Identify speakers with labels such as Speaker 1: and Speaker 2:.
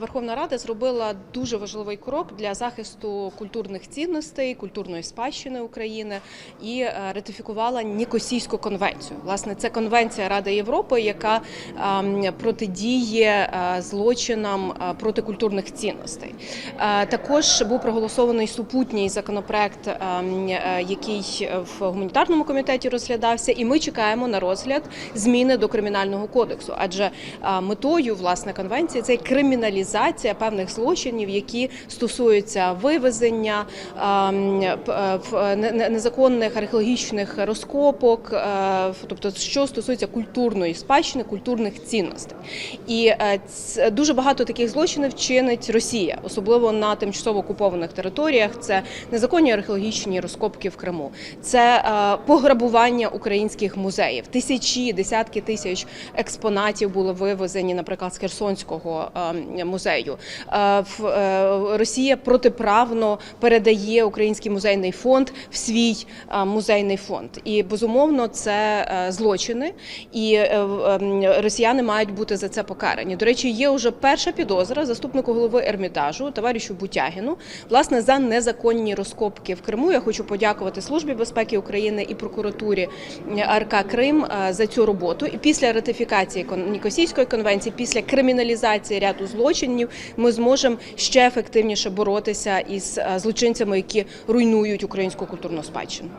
Speaker 1: Верховна Рада зробила дуже важливий крок для захисту культурних цінностей, культурної спадщини України і е, ратифікувала Нікосійську конвенцію. Власне, це конвенція Ради Європи, яка протидіє е, злочинам е, проти культурних цінностей. Також був проголосований супутній законопроект, який в гуманітарному комітеті розглядався, і ми чекаємо на розгляд зміни до кримінального кодексу, адже метою власне конвенції це криміналізація певних злочинів, які стосуються вивезення ем, е, не- незаконних археологічних розкопок, е, тобто що стосується культурної спадщини, культурних цінностей. І е, дуже багато таких злочинів чинить Росія, особливо на тимчасово окупованих територіях. Це незаконні археологічні розкопки в Криму, це е, пограбування українських музеїв. Тисячі, десятки тисяч експонатів були вивезені, наприклад, з Херсонського е, музею. Е, е, Росія протиправно передає український музейний фонд в свій е, музейний фонд. І безумовно це злочини, і ем, росіяни мають бути за це покарані. До речі, є вже перша підозра заступнику голови Ермітажу, товаришу Бутягіну, власне за незаконні розкопки в Криму. Я хочу подякувати Службі безпеки України і прокуратурі АРК Крим за цю роботу. І після ратифікації Нікосійської конвенції, після криміналізації ряду злочинів, ми зможемо ще ефективніше боротися із е, злочинцями, які руйнують українську культурну спадщину.